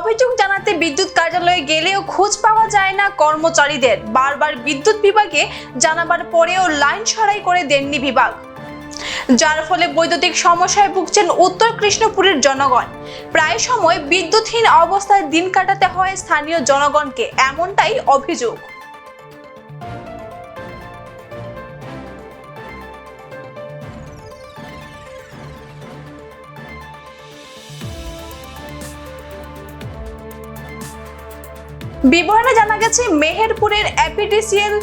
অভিযোগ জানাতে বিদ্যুৎ কার্যালয়ে গেলেও খোঁজ পাওয়া যায় না কর্মচারীদের। বারবার বিদ্যুৎ বিভাগে জানাবার পরেও লাইন সরাই করে দেননি বিভাগ। যার ফলে বৈদ্যুতিক সমস্যায় ভুগছেন উত্তর কৃষ্ণপুরের জনগণ। প্রায় সময় বিদ্যুৎহীন অবস্থায় দিন কাটাতে হয় স্থানীয় জনগণকে, এমনটাই অভিযোগ। বিবরণে জানা গেছে, মেহেরপুরের অ্যাপিডিসিএল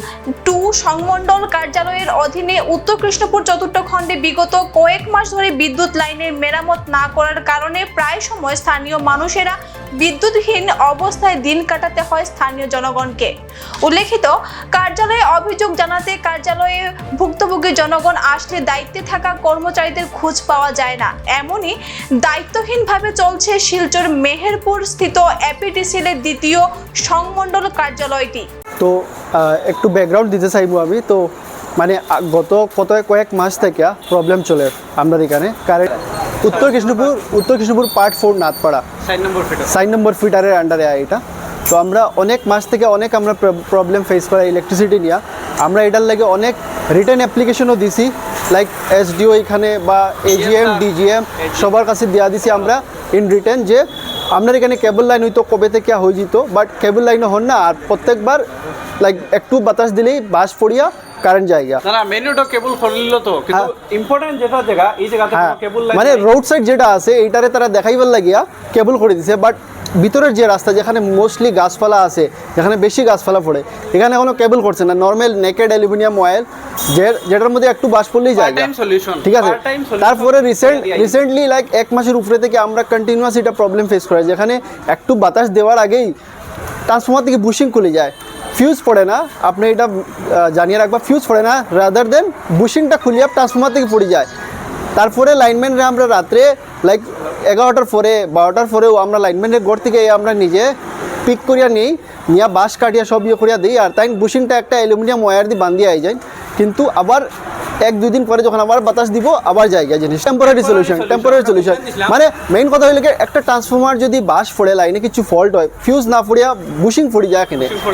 টু সংমণ্ডল কার্যালয়ের অধীনে উত্তর কৃষ্ণপুর চতুর্থ খণ্ডে বিগত কয়েক মাস ধরে বিদ্যুৎ লাইনের মেরামত না করার কারণে প্রায় সময় স্থানীয় মানুষেরা বিদ্যুৎহীন অবস্থায় দিন কাটাতে হয় স্থানীয় জনগণকে। উল্লেখিত, কার্যালয়ে অভিযোগ জানাতে কার্যালয়ে ভুক্তভোগী জনগণ আসলে দায়িত্বে থাকা কর্মচারীদের খোঁজ পাওয়া যায় না। এমনই দায়িত্বহীনভাবে চলছে শিলচর মেহেরপুর স্থিত অ্যাপিডিসিএলের দ্বিতীয় সংমণ্ডল কার্যালয়টি। তো একটু ব্যাকগ্রাউন্ড দিতে চাইব আমি। তো মানে গত কত কয়েক মাস থেকে প্রবলেম চলে আমরা এখানে। Current Uttar Krishnapur Uttar Krishnapur part four Nathpara side number sign number ফিটারের আন্ডারে আয় এটা। তো আমরা অনেক মাস থেকে অনেক আমরা প্রবলেম ফেস করা ইলেকট্রিসিটি নিয়ে। আমরা এটার লাগে অনেক রিটার্ন অ্যাপ্লিকেশনও দিছি। লাইক এসডিও এখানে বা এজিএম ডিজিএম সবার কাছে দেওয়া দিছি আমরা ইন রিটার্ন যে আপনার এখানে কেবল লাইন হইতো কবে থেকে হয়ে যেত বাট কেবল লাইন হন না আর প্রত্যেকবার লাইক একটু বাতাস দিলেই বাস পড়িয়া কারেন্ট জায়গা না মেনুটা কেবল তো কিন্তু ইম্পর্টেন্ট যেটা জায়গা এই জায়গাতে হ্যাঁ। কেবল মানে রোড সাইড যেটা আছে এইটারে তারা দেখাইবার লাগিয়া কেবল করে দিছে বাট ভিতরের যে রাস্তা যেখানে মোস্টলি গাছপালা আছে যেখানে বেশি গাছপালা পড়ে এখানে কোনো কেবল করছে না। নর্মাল নেকেড অ্যালুমিনিয়াম অয়েল যেটার মধ্যে একটু বাস পড়লেই যায় ঠিক আছে? তারপরে রিসেন্ট রিসেন্টলি লাইক এক মাসের উপরে থেকে আমরা কন্টিনিউয়াস এটা প্রবলেম ফেস করি। যেখানে একটু বাতাস দেওয়ার আগেই ট্রান্সফর্মার থেকে বুশিং খুলে যায়। ফিউজ পড়ে না। আপনি এটা জানিয়ে রাখবা ফিউজ পড়ে না। রাদার দেন বুশিংটা খুলিয়ে ট্রান্সফর্মার থেকে পড়ে যায়। তারপরে লাইনম্যানরা আমরা রাত্রে লাইক এগারোটার পরে, বারোটার পরেও আমরা লাইনম্যানের ঘর থেকে আমরা নিজে পিক করিয়া নিই, নিয়ে বাঁশ কাটিয়া সব ইয়ে করিয়া দিই। আর তাই বুশিংটা একটা অ্যালুমিনিয়াম ওয়ার দিয়ে বান্ধিয়ে আই যায়। কিন্তু আবার এক দুই দিন পরে যখন আবার বাতাস দিব আবার জায়গা জিনিস। টেম্পোরারি সলিউশন টেম্পোরারি সলিউশন মানে মেইন কথা হইলে একটা ট্রান্সফর্মার যদি বাস পড়ে লাইনে কিছু ফল্ট হয় ফিউজ না পড়িয়া বুশিং পড়ে যায়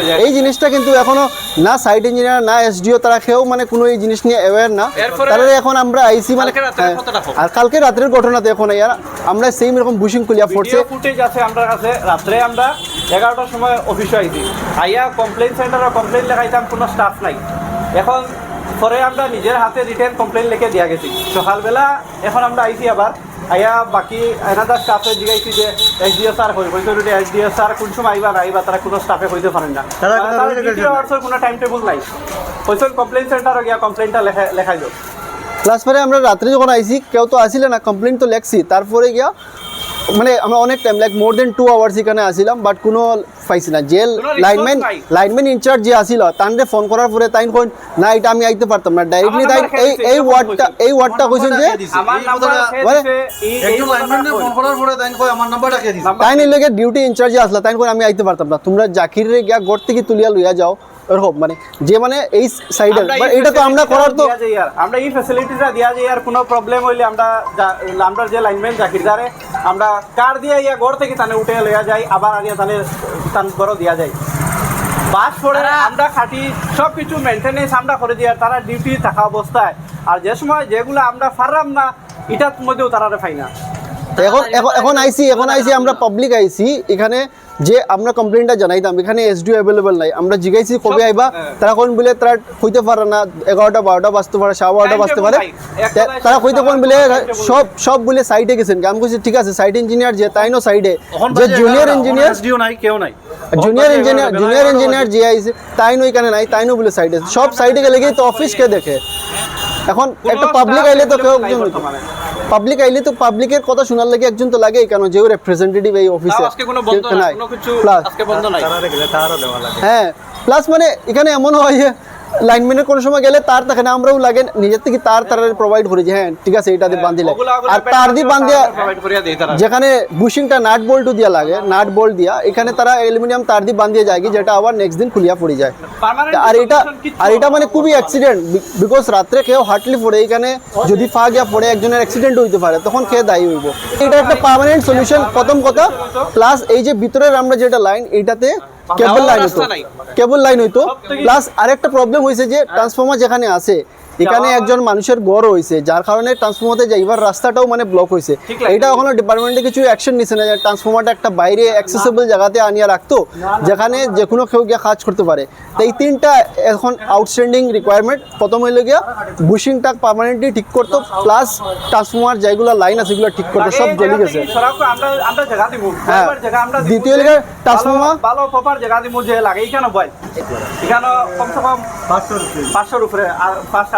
যায়। এই জিনিসটা কিন্তু এখনও না সাইট ইঞ্জিনিয়ার না এসডিও তারা খেয়েও মানে কোনো এই জিনিস নিয়ে অ্যাওয়ার না। তারা এখন আমরা আইসি মানে হ্যাঁ? আর কালকে রাত্রের ঘটনাতে এখন ইয়ার আমরা সেম এরকম বুশিং খুলিয়া পড়ছে ফুটেজ আছে আমরা কাছে রাত্রে আমরা এগারোটার সময় অফিসে আইছি। আইয়া কমপ্লেন সেন্টারে কমপ্লেন লেখাইতাম কোনো স্টাফ নাই। এখন পরে আমরা নিজের হাতে রিটার্ন কমপ্লেন লিখে দিয়া গেছি। সকালবেলা এখন আমরা আইছি আবার। আইয়া বাকি এনাদার স্টাফে জিগাইছি যে এসডিও স্যার হই হইতে যদি এসডিও স্যার কোন সময় আইবা না আইবা তারা কোনো স্টাফে হইতে পারেন না। কোনো টাইম টেবিল নাই। হইতে কমপ্লেন সেন্টারে গিয়া কমপ্লেনটা লেখা লেখাইল প্লাস পরে আমরা রাত্রে যখন আইসি কেউ তো আসিলে না কমপ্লেন তো লেখছি। তারপরে গিয়া মানে আমরা অনেক time like more than two hours এখানে আসিলাম বাট কোনো পাইছি না জেল লাইনম্যান লাইনম্যান ইনচার্জ যে আসিল তানরে ফোন করার পরে তাইন কোন না এটা আমি আইতে পারতাম না। ডাইরেক্টলি তাই এই এই ওয়ার্ডটা এই ওয়ার্ডটা কইছেন যে আমার নাম্বার একজন লাইনম্যানে ফোন করার পরে তাই কয় আমার নাম্বারটা কে দিছে। তাই নিলে ডিউটি ইনচার্জে আসলা তাই কোন আমি আইতে পারতাম না। তোমরা জাকিরে গিয়া ঘর থেকে তুলিয়া লইয়া যাও। এরকম মানে যে মানে এই আমরা এই এটা তো আমরা করার তো আর। আমরা এই ফ্যাসিলিটিটা দিয়া যাই আর কোনো প্রবলেম হইলে আমরা আমরা যে লাইনম্যান জাকিরদারে আমরা কার দিয়ে ইয়া ঘর থেকে তানে উঠে লইয়া যাই আবার আনিয়া তানে তান ঘর দিয়া যায় বাস পড়ে আমরা খাটি সব কিছু মেনটেনেন্স আমরা করে দিই আর তারা ডিউটি থাকা অবস্থায়। আর যে সময় যেগুলো আমরা পারলাম না এটার মধ্যেও তারা পাই না এখন এখন আইসি এখন আইসি আমরা পাবলিক আইসি। এখানে যে আমরা কমপ্লেনটা জানাইতাম এখানে এসডিও অ্যাভেলেবল নাই। আমরা জিজ্ঞাসি কবে আইবা? হ্যাঁ। তারা কোন বলে তারা হইতে পারে না এগারোটা বারোটা বাজতে পারে সাড়ে বারোটা বাজতে পারে। নাই। তারা সব কইতে কোন বলে সব সব বলে সাইডে গেছেন। আমি কইছি ঠিক আছে সাইড ইঞ্জিনিয়ার যে তাই নো সাইডে যে জুনিয়র ইঞ্জিনিয়ার এসডিও নাই কেউ নাই। জুনিয়র ইঞ্জিনিয়ার জুনিয়র ইঞ্জিনিয়ার যে আইছে তাই নো এখানে নাই তাই নো বলে সাইডে সব সাইডে গেলে গিয়ে তো অফিস কে দেখে। এখন একটা কোনো পাবলিক আইলে তো কেউ নাই একজন। পাবলিক আইলে তো পাবলিকের কথা শোনার লাগে একজন তো লাগে কেন যে রিপ্রেজেন্টেটিভ এই অফিসে আজকে কোনো বন্ধ নাই কোনো কিছু আজকে বন্ধ নাই। তারা দেখলে তারও দেওয়া লাগে। হ্যাঁ প্লাস মানে এখানে এমন হয় যে লাইনম্যানের কোনো সময় গেলে তার থাকে না আমরাও লাগে নিজের থেকে তার তারা প্রোভাইড করি যে হ্যাঁ ঠিক আছে এটা দিয়ে বান্ধিলে ওগুলা ওগুলা আর তার দিয়ে বান্ধিয়া যেখানে বুশিংটা নাট বল্টু দিয়া লাগে নাট বল্ট দিয়া এখানে তারা অ্যালুমিনিয়াম তার দিয়ে বান্ধিয়ে যায় কি যেটা আবার নেক্সট দিন খুলিয়া পড়ে যায়। আর এটা আর এটা মানে খুবই অ্যাক্সিডেন্ট বিকজ রাত্রে কেউ হার্টলি পড়ে এখানে যদি ফা গিয়া পড়ে একজনের অ্যাক্সিডেন্ট হইতে পারে তখন খেয়ে দায়ী হইব? এটা একটা পার্মানেন্ট সলিউশন প্রথম কথা। প্লাস এই যে ভিতরের আমরা যেটা লাইন এইটাতে কেবল লাইন হইতো কেবল লাইন হইতো প্লাস আরেকটা প্রবলেম হয়েছে যে ট্রান্সফর্মার যেখানে আছে এখানে একজন মানুষের গড় হয়েছে যার কারণে ট্রান্সফর্মারতে যাইবার রাস্তাটাও মানে ব্লক হয়েছে। এটা এখনও ডিপার্টমেন্টে কিছু অ্যাকশন নিছে না যে ট্রান্সফর্মারটা একটা বাইরে অ্যাক্সেসিবল জায়গাতে আনিয়ে রাখতো যেখানে যে কোনো কেউ গিয়ে কাজ করতে পারে। তো এই তিনটা এখন আউটস্ট্যান্ডিং রিকোয়ারমেন্ট প্রথম হইলে গিয়া বুশিংটা পার্মানেন্টলি ঠিক করতো প্লাস ট্রান্সফর্মার যেগুলো লাইন আছে সেগুলো ঠিক করতো সব জ্বলি গেছে। আমরা আমরা জায়গা দিব। হ্যাঁ। দ্বিতীয় লিগে transformer- ভালো- প্রপার জায়গা দিব যে লাগে এখানে বল এখানে কমসে কম পাঁচশোর উপরে। আর পাঁচ